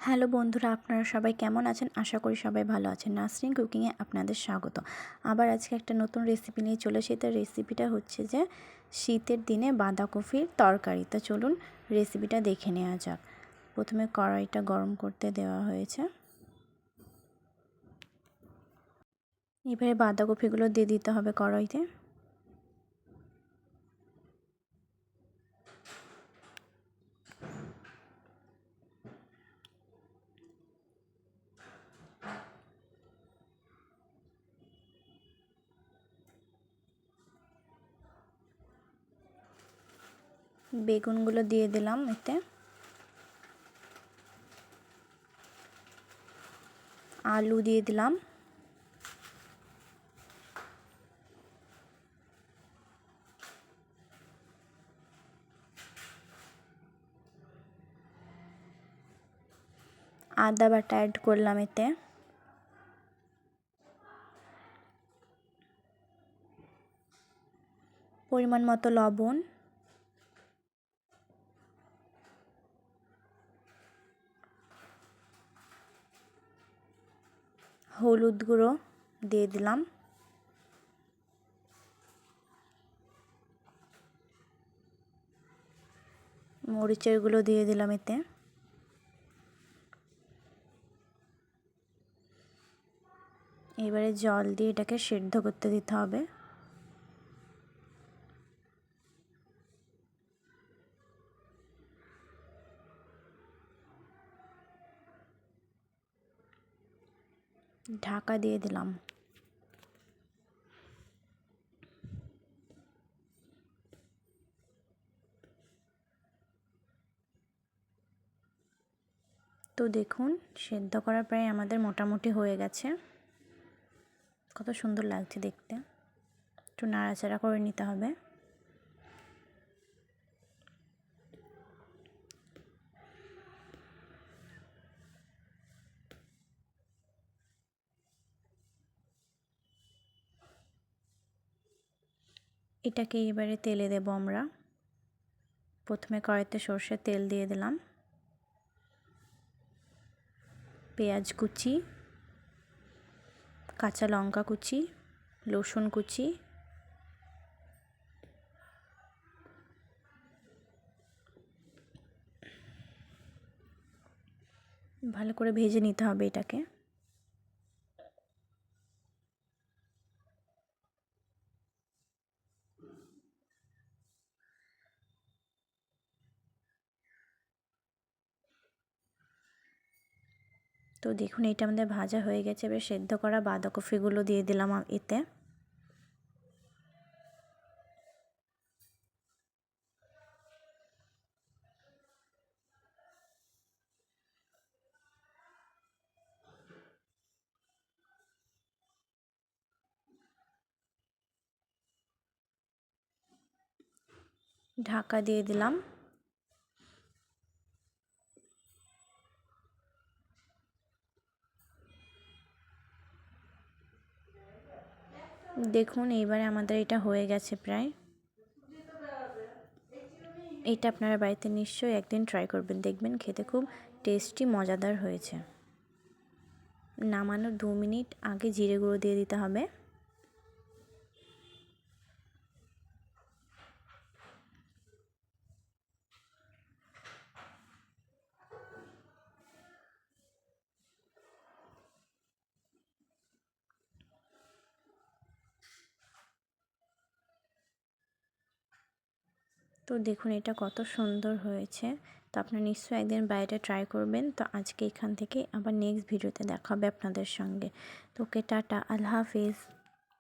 Hello বন্ধুরা, আপনারা সবাই কেমন আছেন? আশা করি সবাই ভালো আছেন। নাসরিন কুকিংয়ে আপনাদের স্বাগত। আবার আজকে একটা নতুন রেসিপি নিয়ে চলে এসেছি। তার রেসিপিটা হচ্ছে যে শীতের দিনে বাঁধাকপির তরকারি। তো চলুন রেসিপিটা দেখে নেওয়া যাক। প্রথমে কড়াইটা গরম করতে দেওয়া হয়েছে। এবারে বাঁধাকপিগুলো দিয়ে দিতে হবে কড়াইতে। বেগুনগুলো দিয়ে দিলাম এতে। আলু দিয়ে দিলাম। আদা বাটা অ্যাড করলাম এতে। পরিমাণ মতো লবণ। হলুদ গুঁড়ো দিয়ে দিলাম। মরিচের গুঁড়ো দিয়ে দিলাম এতে। এবারে জল দিয়ে এটাকে সেদ্ধ করতে দিতে হবে। ঢাকা দিয়ে দিলাম। তো দেখুন, সেদ্ধ করা প্রায় আমাদের মোটামুটি হয়ে গেছে। কত সুন্দর লাগছে দেখতে। একটু নাড়াচাড়া করে নিতে হবে। এটাকে এবারে তেলে দেব আমরা। প্রথমে কড়াইতে সর্ষের তেল দিয়ে দিলাম। পেঁয়াজ কুচি, কাঁচা লঙ্কা কুচি, রসুন কুচি, ভালো করে ভেজে নিতে হবে এটাকে। তো দেখুন এটা আমাদের ভাজা হয়ে গেছে। এবার সেদ্ধ করা বাঁধাকপিগুলো দিয়ে দিলাম এতে। ঢাকা দিয়ে দিলাম। দেখুন, এইবারে আমাদের এটা হয়ে গেছে প্রায়। এটা আপনারা বাড়িতে নিশ্চয়ই একদিন ট্রাই করবেন। দেখবেন খেতে খুব টেস্টি মজাদার হয়েছে। নামানোর দু মিনিট আগে জিরে গুঁড়ো দিয়ে দিতে হবে। তো দেখুন, এটা কত সুন্দর হয়েছে। তো আপনারা নিশ্চয়ই একদিন বাইরে ট্রাই করবেন। তো আজকে এখান থেকে আবার নেক্সট ভিডিওতে দেখা হবে আপনাদের সঙ্গে। তো ওকে টাটা, আল্লাহ হাফিজ।